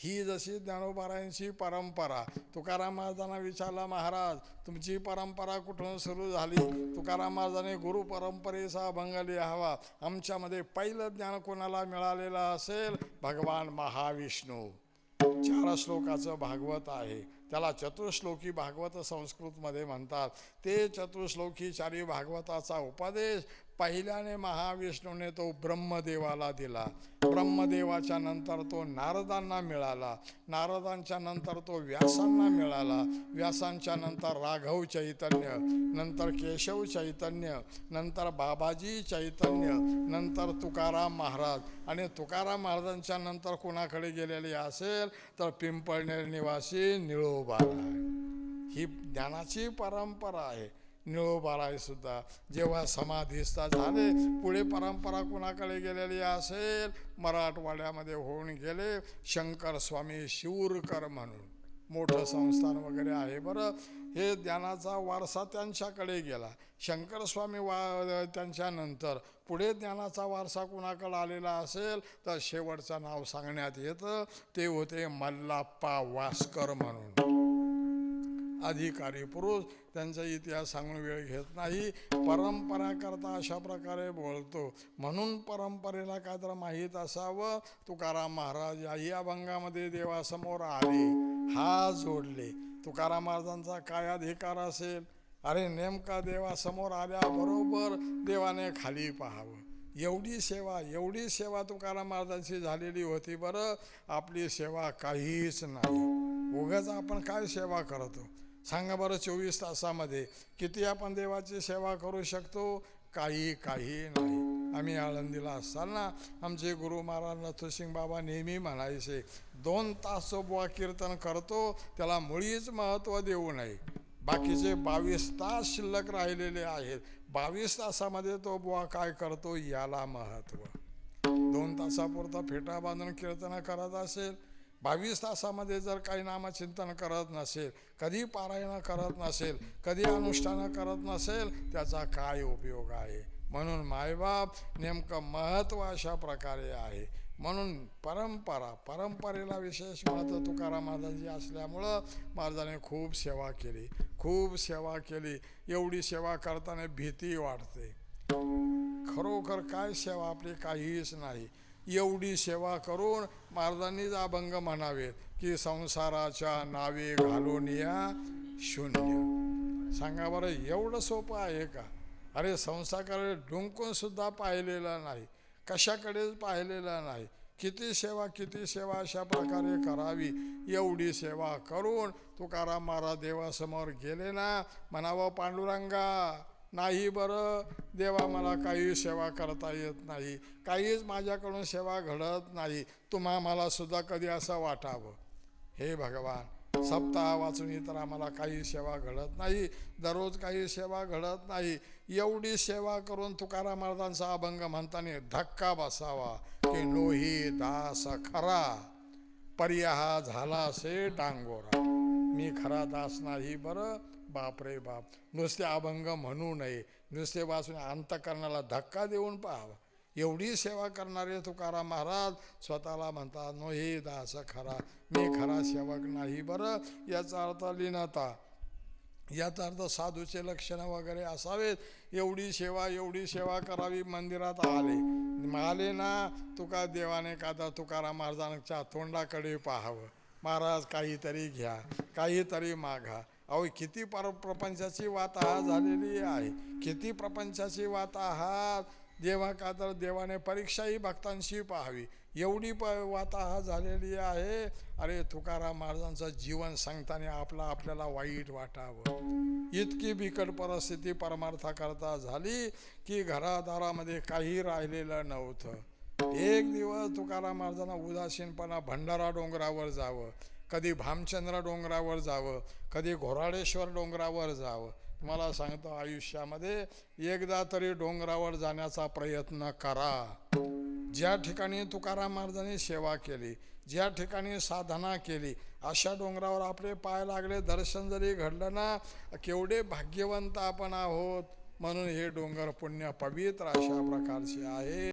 ही जशी ज्ञानोबारायांची परंपरा तुकाराम महाराजांना विचारला महाराज तुमची परंपरा कुठून सुरू झाली? तुकाराम महाराजाने गुरु परंपरेचा अभंग लिहावा आमच्यामध्ये पहिलं ज्ञान कोणाला मिळालेलं असेल? भगवान महाविष्णू. चार श्लोकाचं भागवत आहे. त्याला चतुश्लोकी भागवत संस्कृतमध्ये म्हणतात. ते चतुश्लोकी चारी भागवताचा उपदेश पहिल्याने महाविष्णूने तो ब्रह्मदेवाला दिला. ब्रह्मदेवाच्या नंतर तो नारदांना मिळाला. नारदांच्या नंतर तो व्यासांना मिळाला. व्यासांच्या नंतर राघव चैतन्य नंतर केशव चैतन्य नंतर बाबाजी चैतन्य नंतर तुकाराम महाराज. आणि तुकाराम महाराजांच्या नंतर कुणाकडे गेलेले असेल तर पिंपळनेर निवासी निळोबा ही ज्ञानाची परंपरा आहे. निळोबाराय सुद्धा जेव्हा समाधीस्था झाले पुढे परंपरा कुणाकडे गेलेली असेल? मराठवाड्यामध्ये होऊन गेले शंकर स्वामी शिवरकर म्हणून. मोठं संस्थान वगैरे आहे बरं. हे ज्ञानाचा वारसा त्यांच्याकडे गेला. शंकर स्वामी वा त्यांच्यानंतर पुढे ज्ञानाचा वारसा कुणाकडे आलेला असेल? तर शेवटचं नाव सांगण्यात येतं. ते होते मल्लाप्पा वास्कर म्हणून. अधिकारी पुरुष त्यांचा इतिहास सांगून वेळ घेत नाही. परंपरा करता अशा प्रकारे बोलतो. म्हणून परंपरेला काय तर माहीत असावं. तुकाराम महाराज याही अभंगामध्ये देवासमोर आले. हा जोडले. तुकाराम महाराजांचा काय अधिकार असेल? अरे नेमका देवासमोर आल्याबरोबर देवाने खाली पाहावं. एवढी सेवा एवढी सेवा तुकाराम महाराजांची झालेली होती बरं. आपली सेवा काहीच नाही. उगाच आपण काय सेवा करतो? सांगा बरं चोवीस तासामध्ये किती आपण देवाची सेवा करू शकतो? काही काही नाही. आम्ही आळंदीला असताना आमचे गुरु महाराज नथुसिंग बाबा नेहमी म्हणायचे दोन तास बुवा कीर्तन करतो त्याला मुळीच महत्त्व देऊ नये. बाकीचे बावीस तास शिल्लक राहिलेले आहेत. बावीस तासामध्ये तो बुवा काय करतो याला महत्त्व. दोन तासापुरता फेटा बांधून कीर्तन करत असेल बावीस तासामध्ये जर काही नामचिंतन करत नसेल कधी पारायण करत नसेल कधी अनुष्ठानं करत नसेल त्याचा काय उपयोग आहे? म्हणून मायबाप नेमकं महत्त्व अशा प्रकारे आहे. म्हणून परंपरा परंपरेला विशेष महत्त्व तुकाराम महाराजांची असल्यामुळं महाराजाने खूप सेवा केली. खूप सेवा केली. एवढी सेवा करताना भीती वाटते. खरोखर काय सेवा आपली काहीच नाही. एवढी सेवा करून महाराजांनीच अभंग म्हणावेत की संसाराच्या नावे घालून या शून्य. सांगा बरं एवढं सोपं आहे का? अरे संसाराकडे डुंकून सुद्धा पाहिलेलं नाही. कशाकडेच पाहिलेलं नाही? किती सेवा किती सेवा अशा प्रकारे करावी? एवढी सेवा करून तुकाराम महाराज देवासमोर गेले ना म्हणावं पांडुरंगा नाही बरं. देवा मला काही सेवा करता येत नाही. काहीच माझ्याकडून सेवा घडत नाही. तुम्हा मला सुद्धा कधी असं वाटावं? हे भगवान सप्ताह वाचून तर आम्हाला काही सेवा घडत नाही. दररोज काही सेवा घडत नाही. एवढी सेवा करून तुकाराम महाराजांचा अभंग म्हणताना धक्का बसावा की नोही दास खरा. पर्याहा झाला से डांगोरा. मी खरा दास नाही बरं? बाप रे बाप. नुसते अभंग म्हणू नये. नुसते वाचून अंतकरणाला धक्का देऊन पाहावा. एवढी सेवा करणारे तुकाराम महाराज स्वतःला म्हणतात नो हे दास खरा. मी खरा सेवक नाही बरं? याचा अर्थ लिनता याचा अर्थ साधूचे लक्षणं वगैरे असावेत. एवढी सेवा एवढी सेवा करावी मंदिरात आले. आले ना तुका देवाने का तर तुकाराम महाराजांच्या तोंडाकडे पाहावं. महाराज काहीतरी घ्या काहीतरी मागा. अहो किती पर प्रपंचाची वाताहा झालेली आहे. किती प्रपंचाची वाताहात देवा का तर देवाने परीक्षाही भक्तांशी पाहावी. एवढी प वाताहा झालेली आहे. अरे तुकाराम महाराजांचं जीवन सांगताना आपला आपल्याला वाईट वाटावं. इतकी बिकट परिस्थिती परमार्थाकरता झाली की घरादारामध्ये काही राहिलेलं नव्हतं. एक दिवस तुकाराम महाराजांना उदासीनपणा भंडारा डोंगरावर जावं. कधी भामचंद्र डोंगरावर जावं. कधी घोराडेश्वर डोंगरावर जावं. तुम्हाला सांगतो आयुष्यामध्ये एकदा तरी डोंगरावर जाण्याचा प्रयत्न करा. ज्या ठिकाणी तुकाराम महाराजांनी सेवा केली ज्या ठिकाणी साधना केली अशा डोंगरावर आपले पाय लागले दर्शन जरी घडलं ना केवढे भाग्यवंत आपण आहोत. म्हणून हे डोंगर पुण्य पवित्र अशा प्रकारचे आहे.